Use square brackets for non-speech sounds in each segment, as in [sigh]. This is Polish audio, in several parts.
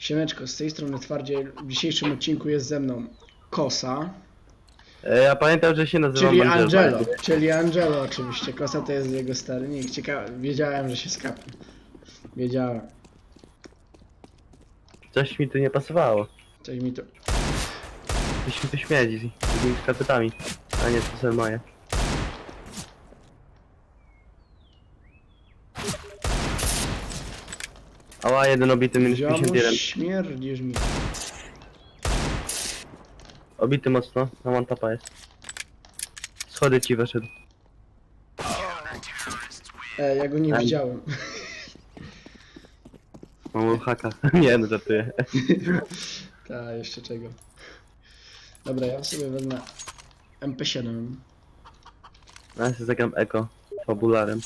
Siemeczko, z tej strony Twardziej. W dzisiejszym odcinku jest ze mną Kosa, E, Ja pamiętam, że się nazywam czyli Angelo. Czyli Angelo oczywiście. Kosa to jest jego stary nick. Ciekawe, wiedziałem, że się skapnie. Wiedziałem. Coś mi tu nie pasowało. Coś mi tu... Coś mi tu śmierdzi z tymi. A nie, to są moje. Ała, jeden obity, minus Ziomuś, 51. śmierdzisz mi. Obity mocno, na one tapa jest. Schody ci weszedł. E, ja go nie Aj. widziałem. Mam haka. [laughs] nie, no żartuję. [laughs] Ta, jeszcze czego. Dobra, ja sobie wezmę MP7. A ja sobie zagram eko. Fabularem.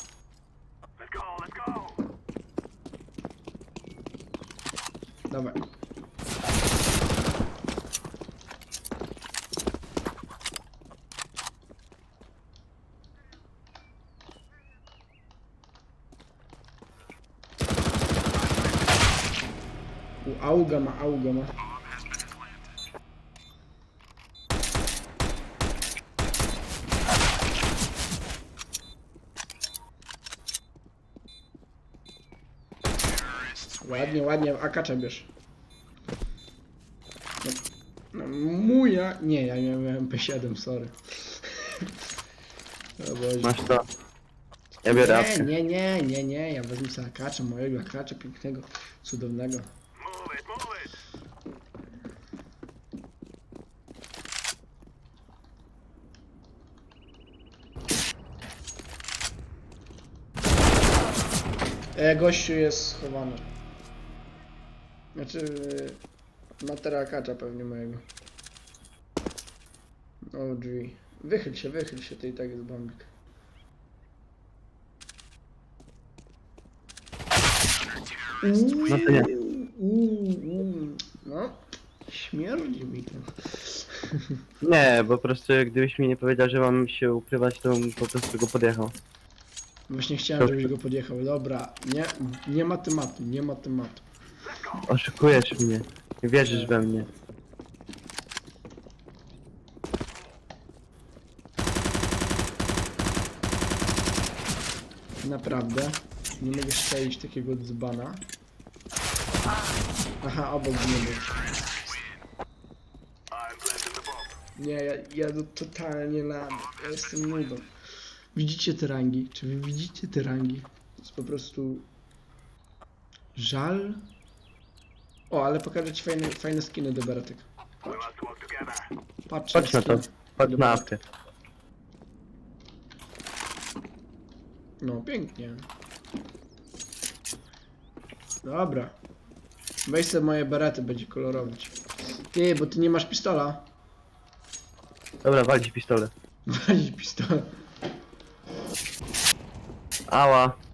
Dawaj. U auga ma, auga ma. Ładnie, ładnie, akacza bierz. No, no muja... Nie, ja miałem MP7, sorry. [laughs] O Boże. Masz to. Ja biorę Nie, apkę. nie, nie, nie, nie, ja wezmę sobie akacza, mojego akacza pięknego, cudownego. E, gościu jest schowany. Znaczy, e, matera akacza pewnie mojego. O, drzwi. Wychyl się, wychyl się, to i tak jest bombik. No to nie. Uuu, uuu, no, śmierdzi mi to. [laughs] Nie, bo po prostu gdybyś mi nie powiedział, że mam się ukrywać, to bym po prostu go podjechał. Właśnie chciałem, żebyś go podjechał. Dobra, nie, nie ma tematu, nie ma tematu. Oszukujesz mnie. Nie wierzysz we mnie. Naprawdę. Nie mogę strzelić takiego dzbana. Aha, obok mnie był. Nie, ja, ja to totalnie lam. Ja jestem nudą. Widzicie te rangi? Czy wy widzicie te rangi? To jest po prostu... Żal. O, ale pokażę ci fajne, fajne skiny do beretek. Patrz, na to. skiny. Chodź na apkę. No, pięknie. Dobra. Weź sobie moje berety, będzie kolorować. Ty, bo ty nie masz pistola. Dobra, walić pistolet. [laughs] Walić pistolet. Ała.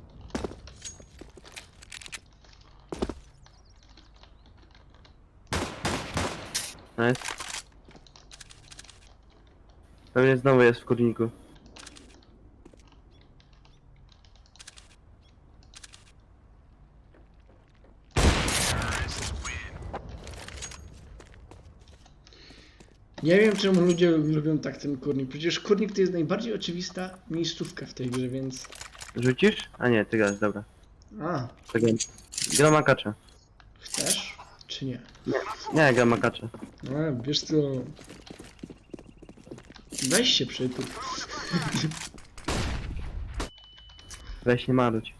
Nice. Pewnie znowu jest w kurniku. Nie wiem, czemu ludzie lubią tak ten kurnik. Przecież kurnik to jest najbardziej oczywista miejscówka w tej grze, więc... Rzucisz? A nie, ty grasz, dobra. A, Tak wiem. Gram akacza. chcesz? Czy nie? Nie, gram akacza. A, wiesz co... Weź się przytul. Weź nie marudź.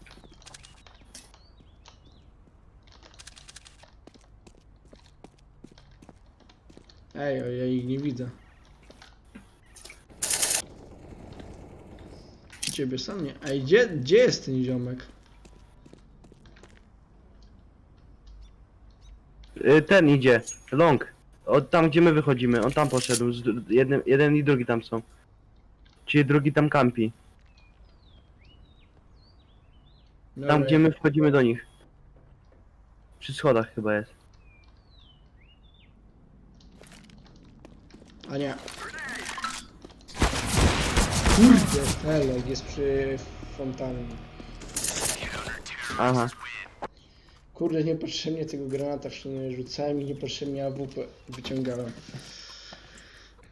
Ej, o, ja ich nie widzę. Ciebie sam nie. Ej, gdzie, gdzie jest ten ziomek? Y, Ten idzie. Long. Od tam gdzie my wychodzimy. On tam poszedł. Z, dru- jeden, jeden i drugi tam są. Czyli drugi tam kampi. Tam Dobra, gdzie my wchodzimy do nich. Przy schodach chyba jest. A nie. Kurde, jest przy fontannie. Aha. Kurde, niepotrzebnie tego granata w sumie rzucałem i niepotrzebnie AWP wyciągałem.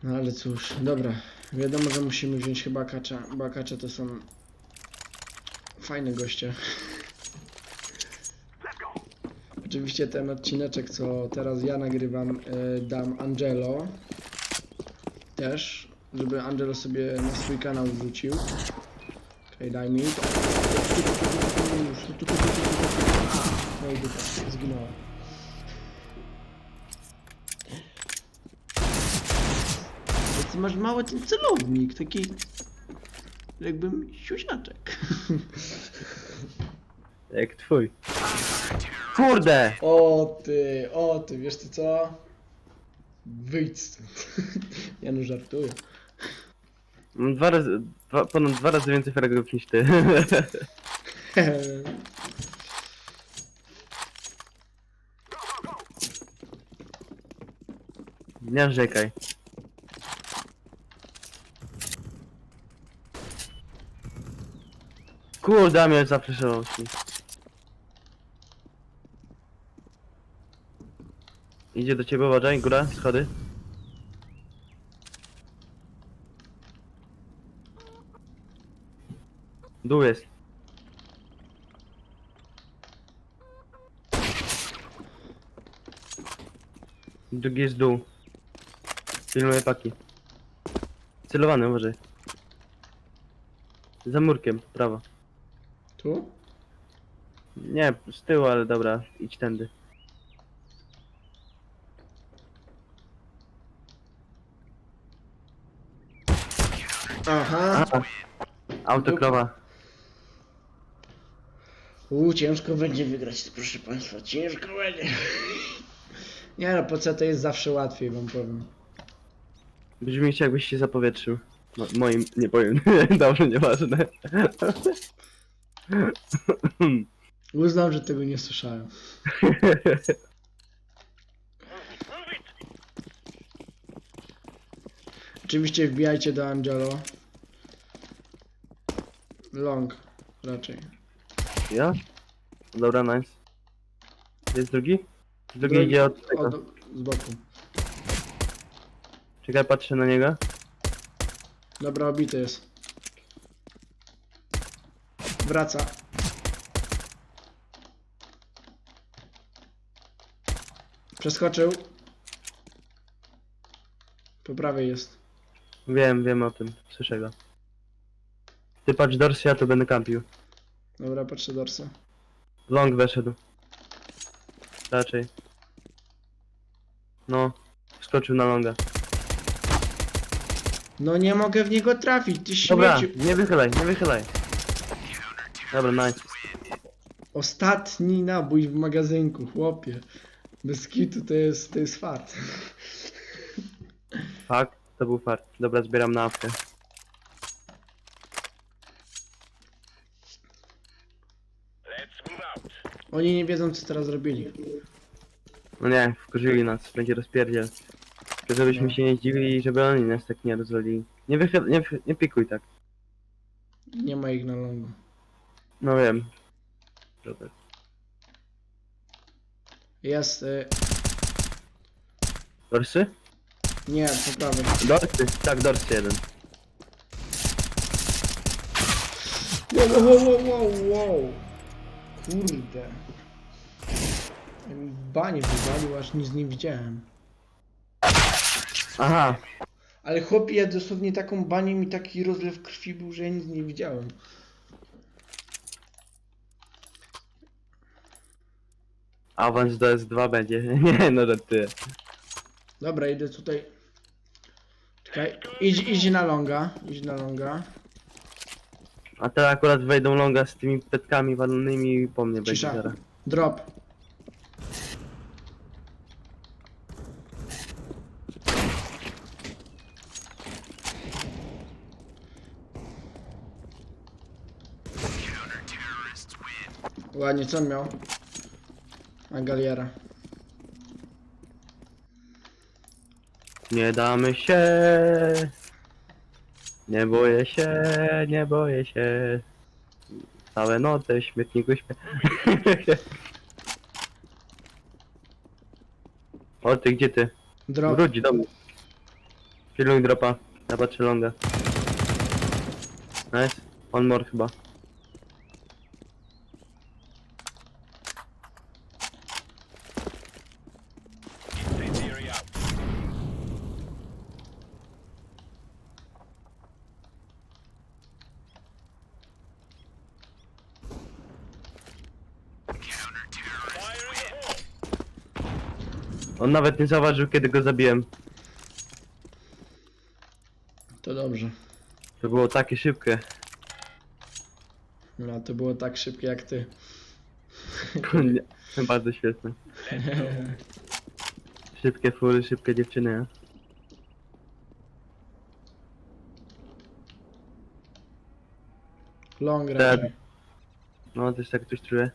No ale cóż, dobra. Wiadomo, że musimy wziąć chyba kacza. Bo akacze to są fajne goście. Oczywiście ten odcineczek, co teraz ja nagrywam, e, dam Angelo. Też, żeby Angelo sobie na swój kanał wrzucił. Okej, daj mi. No i dupa, zginęła. Ty masz mały ten celownik, taki jakbym siusiaczek. [laughs] Jak twój. Kurde! O ty, o ty, wiesz ty co? Wyjdź stąd. [laughs] Ja no żartuję. Mam dwa razy, dwa, ponad dwa razy więcej fragów niż ty. [laughs] Nie narzekaj. Kurde, mnie zaprzeszyło się. Idzie do ciebie, uważaj, góra, schody. Dół jest. Drugi jest dół. Pilnuję paki. Celowany, uważaj. Za murkiem, prawo. Tu? Nie, z tyłu, ale dobra, idź tędy. Aha. A, autokrowa. U, ciężko będzie wygrać, proszę państwa, ciężko będzie. [laughs] Nie no, po co to jest zawsze łatwiej, wam powiem. Brzmi się jakbyś się zapowietrzył. Mo moim, nie powiem, [laughs] dobrze, nieważne. Uznam, że tego nie słyszałem. Oczywiście wbijajcie do Angelo. Long, raczej. Ja? Dobra, nice. Jest drugi? Drugi Drugi- idzie od tego. Od, z boku. Czekaj, patrzę na niego. Dobra, obity jest. Wraca. Przeskoczył. Po prawej jest. Wiem, wiem o tym, słyszę go. Ty patrz dorsy, ja tu będę kampił. Dobra, patrzę dorsa. Long weszedł. Raczej. No, skoczył na longa. No nie mogę w niego trafić, ty Dobra, nie wychylaj, nie wychylaj. Dobra, nice. Ostatni nabój w magazynku, chłopie. Bez kitu to jest, to jest fart. Fuck, to był fart. Dobra, zbieram nawkę. Oni nie wiedzą co teraz zrobili. No nie, wkurzyli nas, będzie rozpierdziel. Żebyśmy No. się nie zdziwili i żeby oni nas tak nie rozwalili. Nie wychyl, nie, wy- nie pikuj tak. Nie ma ich na longu. No wiem. Dobra. Jest, y, Dorsy? nie, po prawej. Dorsy? Tak, dorsy jeden. Wow, wow, wow, wow, wow. Kurde. Banie wywalił, aż nic nie widziałem. Aha, Ale chłopie, ja dosłownie taką banię mi taki rozlew krwi był, że ja nic nie widziałem. awans do S2 będzie. [laughs] Nie, no żartuję. Dobra, idę tutaj. Czekaj, idź, idź na longa, idź na longa. A te akurat wejdą longa z tymi petkami walonymi i po mnie Cisza. będzie zaraz. Drop. Ładnie, co on miał? A Galiera. Nie damy się. Nie boję się, nie boję się. Całe noce w śmietniku śpię. [laughs] O ty, gdzie ty? Drop. Wróć do mnie. Pilnuj dropa. Ja patrzę longa. Nice. One more chyba. On nawet nie zauważył kiedy go zabiłem. To dobrze. To było takie szybkie. No to było tak szybkie jak ty. Nie, [laughs] Bardzo świetne. Szybkie fury, szybkie dziewczyny. a? Long Tak. raczej. No też tak coś czuję.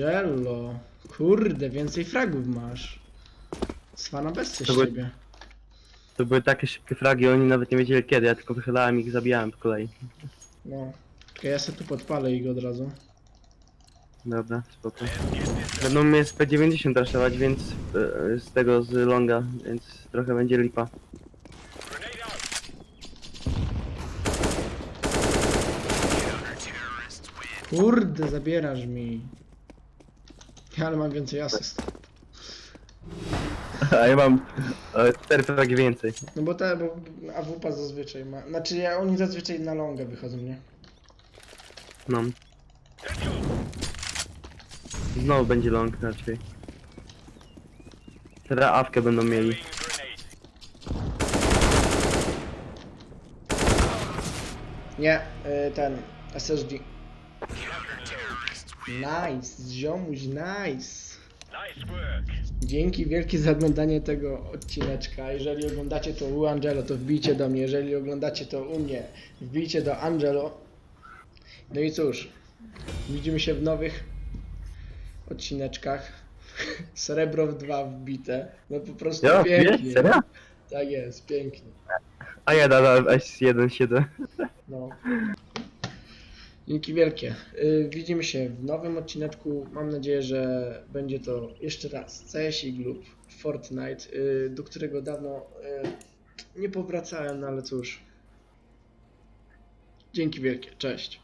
Angelo. Kurde, więcej fragów masz. Swana bez z To był- ciebie. To były takie szybkie fragi, oni nawet nie wiedzieli kiedy, ja tylko wychylałem ich zabijałem po kolei. No. Czekaj, ja sobie tu podpalę ich od razu. Dobra, spoko. Będą mnie z P90 raszować, więc e, z tego z longa, więc trochę będzie lipa. Kurde, zabierasz mi. Ale mam więcej asyst. A ja mam e, 4 fragi więcej. No bo ta, bo AWP zazwyczaj ma. Znaczy ja, oni zazwyczaj na longa wychodzą, nie? No. Znowu będzie long raczej. Teraz awkę będą mieli. Nie, y, ten SSG. Nice, ziomuś, nice. Dzięki wielkie za oglądanie tego odcineczka. Jeżeli oglądacie to u Angelo, to wbijcie do mnie. Jeżeli oglądacie to u mnie, wbijcie do Angelo. No i cóż, widzimy się w nowych odcineczkach. [laughs] Srebro w 2 wbite. No po prostu Jo, pięknie. serio? Tak jest, pięknie. A ja nadal S1-7. No. Dzięki wielkie. Y, widzimy się w nowym odcineczku. Mam nadzieję, że będzie to jeszcze raz CSI lub Fortnite, y, do którego dawno y, nie powracałem, no ale cóż. Dzięki wielkie. Cześć.